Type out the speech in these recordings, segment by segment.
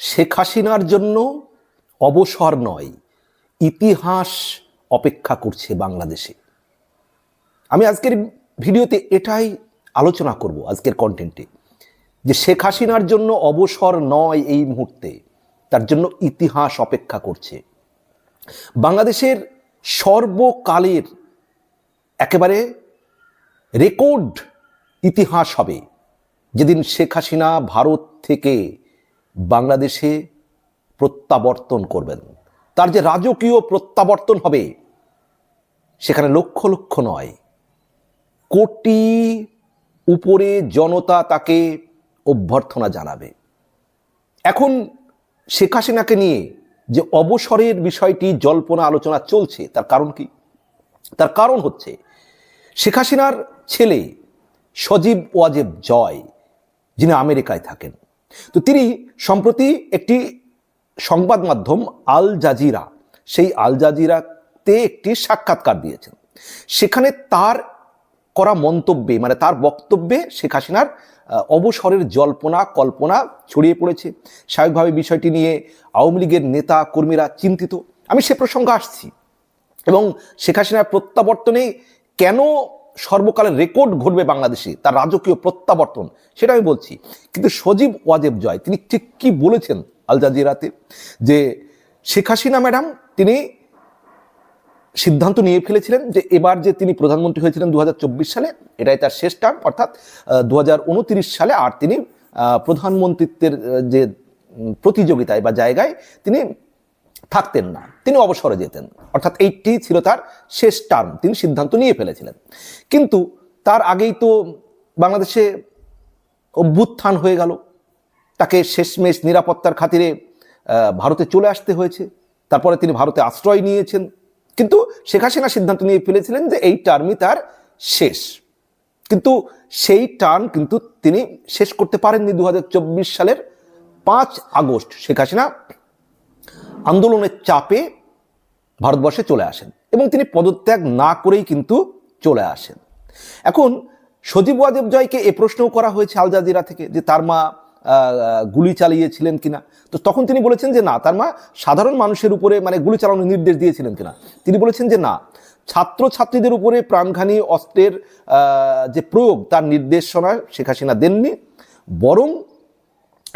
শেখ হাসিনার জন্য অবসর নয়, ইতিহাস অপেক্ষা করছে বাংলাদেশে। আমি আজকের ভিডিওতে এটাই আলোচনা করব, আজকের কন্টেন্টে যে শেখ হাসিনার জন্য অবসর নয় এই মুহূর্তে, তার জন্য ইতিহাস অপেক্ষা করছে। বাংলাদেশের সর্বকালের একেবারে রেকর্ড ইতিহাস হবে, যেদিন শেখ হাসিনা ভারত থেকে বাংলাদেশে প্রত্যাবর্তন করবেন। তার যে রাজকীয় প্রত্যাবর্তন হবে, সেখানে লক্ষ লক্ষ নয়, কোটি উপরে জনতা তাকে অভ্যর্থনা জানাবে। এখন শেখ হাসিনাকে নিয়ে যে অবসরের বিষয়টি জল্পনা আলোচনা চলছে, তার কারণ কি? তার কারণ হচ্ছে, শেখ হাসিনার ছেলে সজীব ওয়াজেব জয়, যিনি আমেরিকায় থাকেন তো তিনি সম্প্রতি একটি সংবাদ মাধ্যম আল জাজিরা, সেই আল জাজিরাতে একটি সাক্ষাৎকার দিয়েছেন। সেখানে তার করা মন্তব্যে মানে তার বক্তব্যে শেখ হাসিনার অবসরের জল্পনা, কল্পনা ছড়িয়ে পড়েছে। স্বাভাবিকভাবে বিষয়টি নিয়ে আওয়ামী লীগের নেতা কর্মীরা চিন্তিত। আমি সে প্রসঙ্গে আসছি। এবং শেখ হাসিনার প্রত্যাবর্তনে কেন সর্বকালের রেকর্ড ঘটবে বাংলাদেশে, তার রাজকীয় প্রত্যাবর্তন, সেটা আমি বলছি। কিন্তু সজীব ওয়াজেব জয়, তিনি ঠিক কি বলেছেন আল জাজিরাতে? যে শেখ হাসিনা ম্যাডাম, তিনি সিদ্ধান্ত নিয়ে ফেলেছিলেন যে এবার যে তিনি প্রধানমন্ত্রী হয়েছিলেন দু হাজার চব্বিশ সালে, এটাই তার শেষ টার্ম, অর্থাৎ দু সালে আর তিনি প্রধানমন্ত্রিত্বের যে প্রতিযোগিতায় বা জায়গায় তিনি থাকতেন না, তিনি অবসরে যেতেন। অর্থাৎ এইটি ছিল তার শেষ টার্ম, তিনি সিদ্ধান্ত নিয়ে ফেলেছিলেন। কিন্তু তার আগেই তো বাংলাদেশে অভ্যুত্থান হয়ে গেল। তাকে শেষমেশ নিরাপত্তার খাতিরে ভারতে চলে আসতে হয়েছে। তারপরে তিনি ভারতে আশ্রয় নিয়েছেন। কিন্তু শেখ হাসিনা সিদ্ধান্ত নিয়ে ফেলেছিলেন যে এই টার্মই তার শেষ। কিন্তু সেই টার্ম কিন্তু তিনি শেষ করতে পারেননি দু হাজার চব্বিশ সালের পাঁচ আগস্ট। শেখ হাসিনা আন্দোলনের চাপে ভারতবর্ষে চলে আসেন এবং তিনি পদত্যাগ না করেই কিন্তু চলে আসেন। এখন সজীব ওয়াজেব জয়কে এ প্রশ্নও করা হয়েছে আল জাজিরা থেকে যে তার মা গুলি চালিয়েছিলেন কিনা। তো তখন তিনি বলেছেন যে না, তার মা সাধারণ মানুষের উপরে মানে গুলি চালানোর নির্দেশ দিয়েছিলেন কিনা। তিনি বলেছেন যে না ছাত্র ছাত্রীদের উপরে প্রাণঘানী অস্ত্রের যে প্রয়োগ তার নির্দেশনা শেখ হাসিনা দেননি, বরং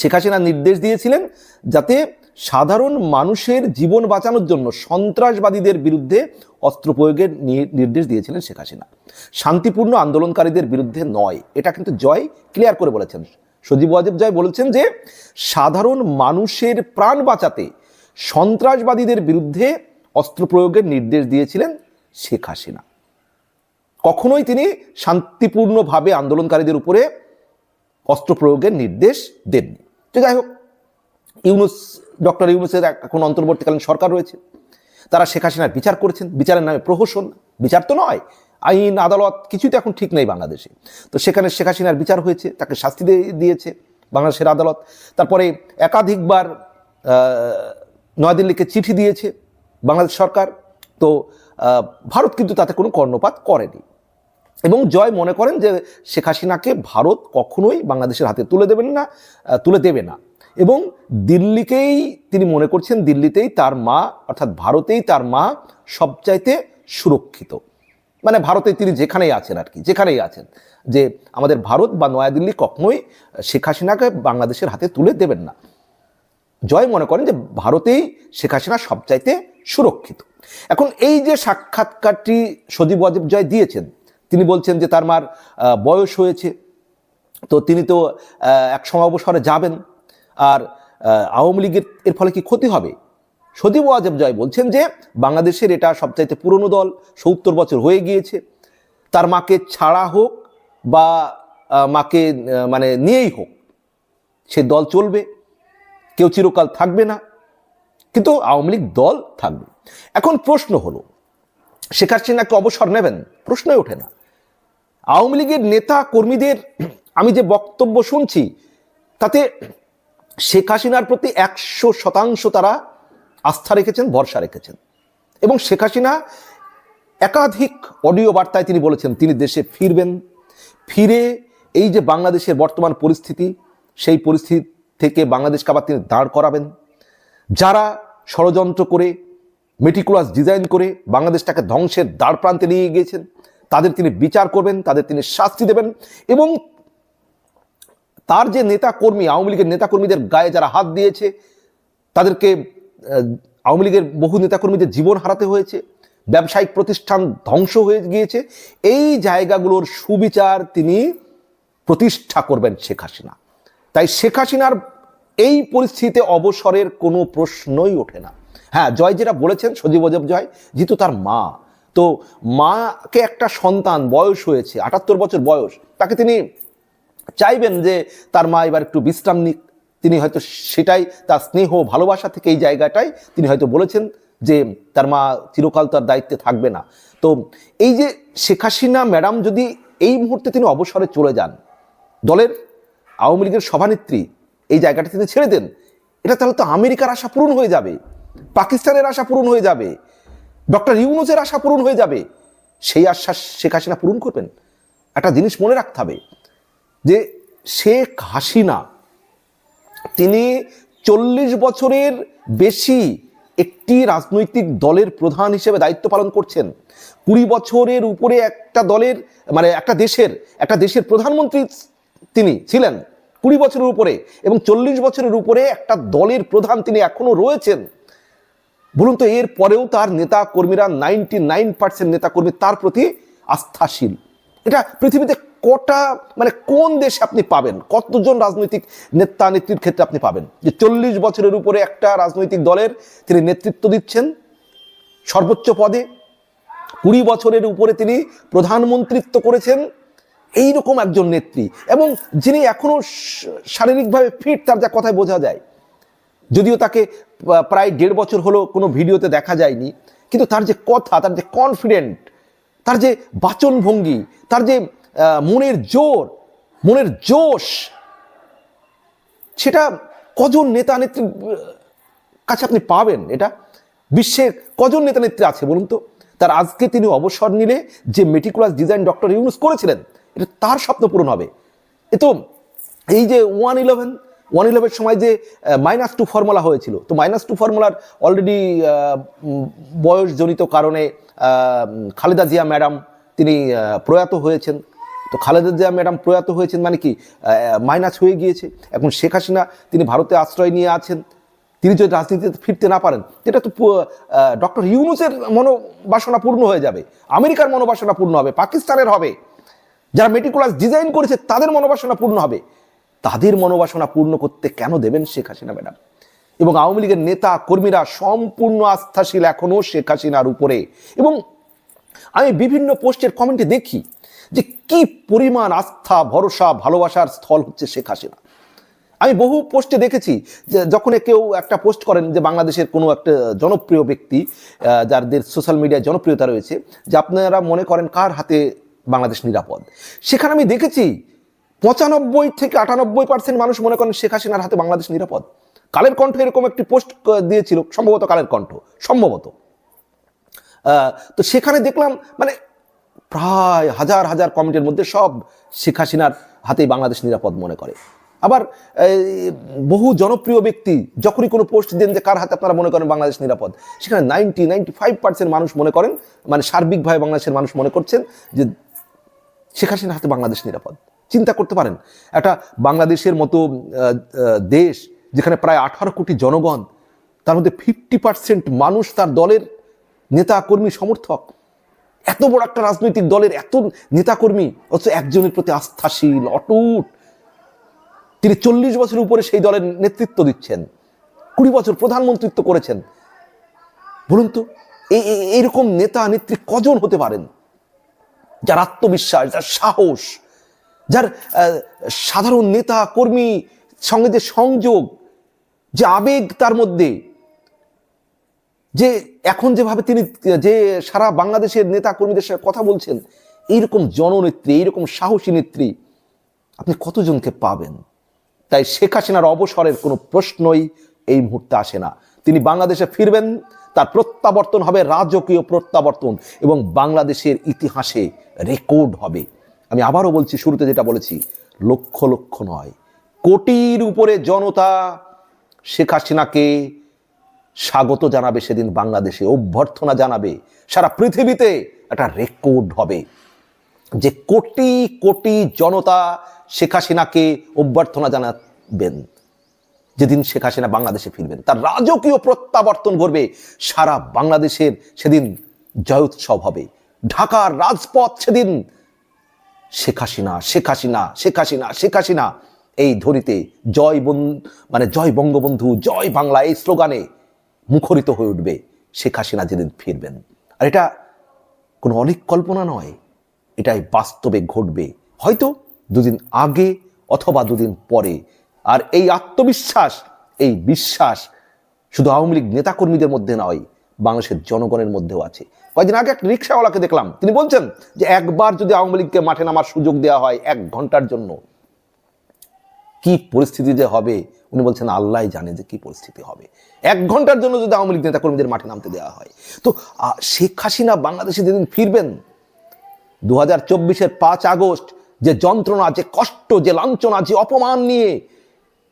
শেখ হাসিনা নির্দেশ দিয়েছিলেন যাতে সাধারণ মানুষের জীবন বাঁচানোর জন্য সন্ত্রাসবাদীদের বিরুদ্ধে অস্ত্র প্রয়োগের নির্দেশ দিয়েছিলেন শেখ হাসিনা। শান্তিপূর্ণ আন্দোলনকারীদের বিরুদ্ধে নয়। এটা কিন্তু জয় ক্লিয়ার করে বলেছেন। সজীব ওয়াজেব জয় বলেছেন যে, সাধারণ মানুষের প্রাণ বাঁচাতে সন্ত্রাসবাদীদের বিরুদ্ধে অস্ত্র প্রয়োগের নির্দেশ দিয়েছিলেন শেখ হাসিনা। কখনোই তিনি শান্তিপূর্ণভাবে আন্দোলনকারীদের উপরে অস্ত্র প্রয়োগের নির্দেশ দেননি। তো যাই হোক ইউনুস, ডক্টর ইউনুসের এখন অন্তর্বর্তীকালীন সরকার রয়েছে। তারা শেখ হাসিনার বিচার করেছেন। বিচারের নামে প্রহসন। বিচার তো নয়। আইন, আদালত কিছুই তো এখন ঠিক নেই বাংলাদেশে। তো সেখানে শেখ হাসিনার বিচার হয়েছে, তাকে শাস্তি দিয়ে- দিয়েছে বাংলাদেশের আদালত। তারপরে একাধিকবার নয়াদিল্লিকে চিঠি দিয়েছে বাংলাদেশ সরকার। তো ভারত কিন্তু তাতে কোনো কর্ণপাত করেনি। এবং জয় মনে করেন যে শেখ হাসিনাকে ভারত কখনোই বাংলাদেশের হাতে তুলে দেবেন না তুলে দেবে না। এবং দিল্লিকেই তিনি মনে করছেন দিল্লিতেই তার মা, অর্থাৎ ভারতেই তার মা সবচাইতে সুরক্ষিত। মানে ভারতে তিনি যেখানেই আছেন আর কি, যেখানেই আছেন। যে আমাদের ভারত বা নয়াদিল্লি কখনোই শেখ হাসিনাকে বাংলাদেশের হাতে তুলে দেবেন না। জয় মনে করেন যে ভারতেই শেখ হাসিনা সবচাইতে সুরক্ষিত। এখন এই যে সাক্ষাৎকারটি সজীব ওয়াজেব জয় দিয়েছেন, তিনি বলছেন যে তার মার বয়স হয়েছে। তো তিনি তো এক সময় অবসরে যাবেন। আর আওয়ামী লীগের, এর ফলে কি ক্ষতি হবে? সজীব ওয়াজেব জয় বলছেন যে, বাংলাদেশের এটা সবচাইতে পুরনো দল, সত্তর বছর হয়ে গিয়েছে। তার মাকে ছাড়া হোক বা মাকে মানে নিয়েই হোক, সে দল চলবে। কেউ চিরকাল থাকবে না। কিন্তু আওয়ামী লীগ দল থাকবে। এখন প্রশ্ন হলো, শেখ হাসিনাকে অবসর নেবেন? প্রশ্নই ওঠে না। আওয়ামী লীগের নেতা কর্মীদের, আমি যে বক্তব্য শুনছি, তাতে শেখ হাসিনার প্রতি একশো শতাংশ তারা আস্থা রেখেছেন, ভরসা রেখেছেন। এবং শেখ হাসিনা একাধিক অডিও বার্তায় তিনি বলেছেন, তিনি দেশে ফিরবেন। ফিরে এই যে বাংলাদেশের বর্তমান পরিস্থিতি, সেই পরিস্থিতি থেকে বাংলাদেশকে আবার তিনি দাঁড় করাবেন। যারা ষড়যন্ত্র করে মেটিকুলাস ডিজাইন করে বাংলাদেশটাকে ধ্বংসের দ্বার প্রান্তে নিয়ে গিয়েছেন, তাদের তিনি বিচার করবেন, তাদের তিনি শাস্তি দেবেন এবং তার যে নেতা কর্মী, আওয়ামী লীগের নেতাকর্মীদের গায়ে যারা হাত দিয়েছে, তাদেরকে আওয়ামী লীগের বহু নেতাকর্মীদের জীবন হারাতে হয়েছে, ব্যবসায়িক প্রতিষ্ঠান ধ্বংস হয়ে গিয়েছে, এই জায়গাগুলোর সুবিচার তিনি প্রতিষ্ঠা করবেন শেখ হাসিনা। তাই শেখ হাসিনার এই পরিস্থিতিতে অবসরের কোনো প্রশ্নই ওঠে না। হ্যাঁ জয় যেটা বলেছেন, সজীব অজব জয়, যেহেতু তার মা। তো মাকে একটা সন্তান বয়স হয়েছে, আটাত্তর বছর বয়স, তাকে তিনি চাইবেন যে তার মা এবার একটু বিশ্রাম নিক। তিনি হয়তো সেটাই তার স্নেহ, ভালোবাসা থেকে এই জায়গাটাই তিনি হয়তো বলেছেন যে তার মা চিরকাল তার দায়িত্বে থাকবে না। তো এই যে শেখ হাসিনা ম্যাডাম যদি এই মুহূর্তে তিনি অবসরে চলে যান, দলের আওয়ামী লীগের সভানেত্রী এই জায়গাটা তিনি ছেড়ে দেন, এটা তাহলে তো আমেরিকার আশা পূরণ হয়ে যাবে, পাকিস্তানের আশা পূরণ হয়ে যাবে, ডক্টর ইউনুসের আশা পূরণ হয়ে যাবে, সেই আশ্বাস শেখ হাসিনা পূরণ করবেন। একটা জিনিস মনে রাখতে হবে যে শেখ হাসিনা, তিনি চল্লিশ বছরের বেশি একটি রাজনৈতিক দলের প্রধান হিসেবে দায়িত্ব পালন করছেন। কুড়ি বছরের উপরে একটা দলের মানে একটা দেশের একটা দেশের প্রধানমন্ত্রী তিনি ছিলেন কুড়ি বছরের উপরে এবং চল্লিশ বছরের উপরে একটা দলের প্রধান তিনি এখনও রয়েছেন। বলুন তো, এর পরেও তার নেতা কর্মীরা নাইনটি নাইন পার্সেন্ট নেতা কর্মী তার প্রতি আস্থাশীল। এটা পৃথিবীতে কটা মানে কোন দেশে আপনি পাবেন? কতজন রাজনৈতিক নেতা নেত্রীর ক্ষেত্রে আপনি পাবেন? যে চল্লিশ বছরের উপরে একটা রাজনৈতিক দলের তিনি নেতৃত্ব দিচ্ছেন, সর্বোচ্চ পদে। কুড়ি বছরের উপরে তিনি প্রধানমন্ত্রিত্ব করেছেন এই রকম একজন নেত্রী। এবং যিনি এখনও শারীরিকভাবে ফিট, তার যা কথায় বোঝা যায়। যদিও তাকে প্রায় দেড় বছর হলো কোনো ভিডিওতে দেখা যায়নি, কিন্তু তার যে কথা, তার যে কনফিডেন্ট তার যে বাচনভঙ্গি, তার যে মনের জোর, মনের জোশ। সেটা কজন নেতা নেত্রী কাছে আপনি পাবেন এটা? বিশ্বের কজন নেতা নেত্রী আছে বলুন তো? তার আজকে তিনি অবসর নিলে যে মেটিকুলাস ডিজাইন ডক্টর ইউনুস করেছিলেন, এটা তার স্বপ্ন পূরণ হবে। এ তো এই যে ওয়ান ইলেভেন ওয়ান ইলেভেন সময় যে মাইনাস টু ফর্মুলা হয়েছিল, তো মাইনাস টু ফর্মুলার অলরেডি বয়সজনিত কারণে খালেদা জিয়া ম্যাডাম তিনি প্রয়াত হয়েছেন। তো খালেদা জিয়া ম্যাডাম প্রয়াত হয়েছেন মানে কি মাইনাস হয়ে গিয়েছে। এখন শেখ হাসিনা, তিনি ভারতে আশ্রয় নিয়ে আছেন, তিনি যদি রাজনীতিতে ফিরতে না পারেন, এটা তো ডক্টর ইউনুসের মনোবাসনা পূর্ণ হয়ে যাবে, আমেরিকার মনোবাসনা পূর্ণ হবে, পাকিস্তানের হবে। যারা মেটিকুলাস ডিজাইন করেছে, তাদের মনোবাসনা পূর্ণ হবে। তাদের মনোবাসনা পূর্ণ করতে কেন দেবেন শেখ হাসিনা ম্যাডাম? এবং আওয়ামী লীগের নেতা, কর্মীরা সম্পূর্ণ আস্থাশীল এখনও শেখ হাসিনার উপরে। এবং আমি বিভিন্ন পোস্টের কমেন্টে দেখি যে কি পরিমাণ আস্থা, ভরসা, ভালোবাসার স্থল হচ্ছে শেখ হাসিনা। আমি বহু পোস্টে দেখেছি যে যখন কেউ একটা পোস্ট করেন যে বাংলাদেশের কোনো একটা জনপ্রিয় ব্যক্তি যাদের সোশ্যাল মিডিয়ায় জনপ্রিয়তা রয়েছে, যে আপনারা মনে করেন কার হাতে বাংলাদেশ নিরাপদ। সেখানে আমি দেখেছি পঁচানব্বই থেকে আটানব্বই পার্সেন্ট মানুষ মনে করেন শেখ হাসিনার হাতে বাংলাদেশ নিরাপদ। কালের কণ্ঠ এরকম একটি পোস্ট দিয়েছিল, সম্ভবত কালের কণ্ঠ, সম্ভবত। তো সেখানে দেখলাম মানে প্রায় হাজার হাজার কমিটির মধ্যে সব শেখ হাসিনার হাতেই বাংলাদেশ নিরাপদ মনে করে। আবার বহু জনপ্রিয় ব্যক্তি যখনই কোনো পোস্ট দেন যে কার হাতে আপনারা মনে করেন বাংলাদেশ নিরাপদ, সেখানে নাইনটি নাইনটি ফাইভ পার্সেন্ট মানুষ মনে করেন মানে সার্বিকভাবে বাংলাদেশের মানুষ মনে করছেন যে শেখ হাসিনার হাতে বাংলাদেশ নিরাপদ। চিন্তা করতে পারেন, একটা বাংলাদেশের মতো দেশ যেখানে প্রায় আঠারো কোটি জনগণ, তার মধ্যে ফিফটি পার্সেন্ট মানুষ তার দলের নেতা, কর্মী, সমর্থক। এত বড় একটা রাজনৈতিক দলের এত নেতাকর্মী, অথচ একজনের প্রতি আস্থাশীল, অটুট। তিনি চল্লিশ বছর উপরে সেই দলের নেতৃত্ব দিচ্ছেন। কুড়ি বছর প্রধানমন্ত্রিত্ব করেছেন। বলুন তো এই এই- এইরকম নেতা, নেত্রী কজন হতে পারেন? যার আত্মবিশ্বাস, যার সাহস, যার সাধারণ নেতা, কর্মী, সঙ্গে যে সংযোগ, যে আবেগ তার মধ্যে যে এখন যেভাবে তিনি, যে সারা বাংলাদেশের নেতা কর্মীদের সাথে কথা বলছেন, এইরকম জননেত্রী, এইরকম সাহসী নেত্রী আপনি কতজনকে পাবেন? তাই শেখ হাসিনার অবসরের কোনো প্রশ্নই এই মুহূর্তে আসে না। তিনি বাংলাদেশে ফিরবেন, তার প্রত্যাবর্তন হবে রাজকীয় প্রত্যাবর্তন এবং বাংলাদেশের ইতিহাসে রেকর্ড হবে। আমি আবারও বলছি, শুরুতে যেটা বলেছি, লক্ষ লক্ষ নয়, কোটির উপরে জনতা শেখ হাসিনাকে স্বাগত জানাবে সেদিন বাংলাদেশে, অভ্যর্থনা জানাবে, সারা পৃথিবীতে একটা রেকর্ড হবে। যে কোটি কোটি জনতা শেখ হাসিনাকে অভ্যর্থনা জানাবেন, যেদিন শেখ হাসিনা বাংলাদেশে ফিরবেন, তার রাজকীয় প্রত্যাবর্তন করবে সারা বাংলাদেশের সেদিন জয়োৎসব হবে। ঢাকার রাজপথ সেদিন শেখ হাসিনা শেখ হাসিনা শেখ হাসিনা শেখ হাসিনা, এই ধরিতে জয় মানে জয় বঙ্গবন্ধু, জয় বাংলা, এই স্লোগানে মুখরিত হয়ে উঠবে শেখ হাসিনা যেদিন ফিরবেন। আর এটা কোনো অনেক কল্পনা নয়, এটাই বাস্তবে ঘটবে। হয়তো দুদিন আগে অথবা দুদিন পরে। আর এই আত্মবিশ্বাস, এই বিশ্বাস শুধু আওয়ামী লীগ নেতাকর্মীদের মধ্যে নয়, বাংলাদেশের জনগণের মধ্যেও আছে। কয়েকদিন আগে একটা রিক্সাওয়ালাকে দেখলাম, তিনি বলছেন যে একবার যদি আওয়ামী লীগকে মাঠে নামার সুযোগ দেওয়া হয় এক ঘণ্টার জন্য, কি পরিস্থিতিতে হবে উনি বলছেন আল্লাহ জানে যে কি পরিস্থিতি হবে। এক ঘণ্টার জন্য যদি আওয়ামী লীগ নেতাকর্মীদের মাঠে নামতে দেওয়া হয়। তো শেখ হাসিনা বাংলাদেশে যেদিন ফিরবেন দু হাজার চব্বিশের পাঁচ আগস্ট যে যন্ত্রণা, যে কষ্ট, যে লাঞ্ছনা, যে অপমান নিয়ে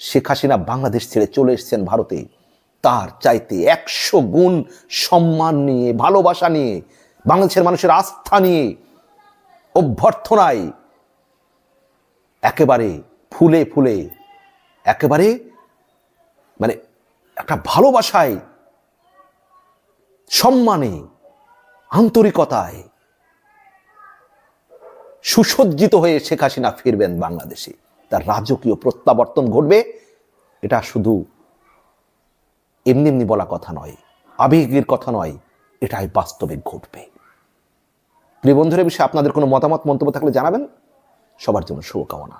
শেখ হাসিনা বাংলাদেশ ছেড়ে চলে এসেছেন ভারতে, তার চাইতে একশো গুণ সম্মান নিয়ে, ভালোবাসা নিয়ে, বাংলাদেশের মানুষের আস্থা নিয়ে, অভ্যর্থনায় একেবারে ফুলে ফুলে একেবারে মানে একটা ভালোবাসায়, সম্মানে, আন্তরিকতায় সুসজ্জিত হয়ে শেখ হাসিনা ফিরবেন বাংলাদেশে। তার রাজকীয় প্রত্যাবর্তন ঘটবে, এটা শুধু এমনি এমনি বলা কথা নয়, আবেগের কথা নয়, এটাই বাস্তবে ঘটবে। প্রিয় বন্ধুরা বিষয়ে আপনাদের কোনো মতামত, মন্তব্য থাকলে জানাবেন। সবার জন্য শুভকামনা।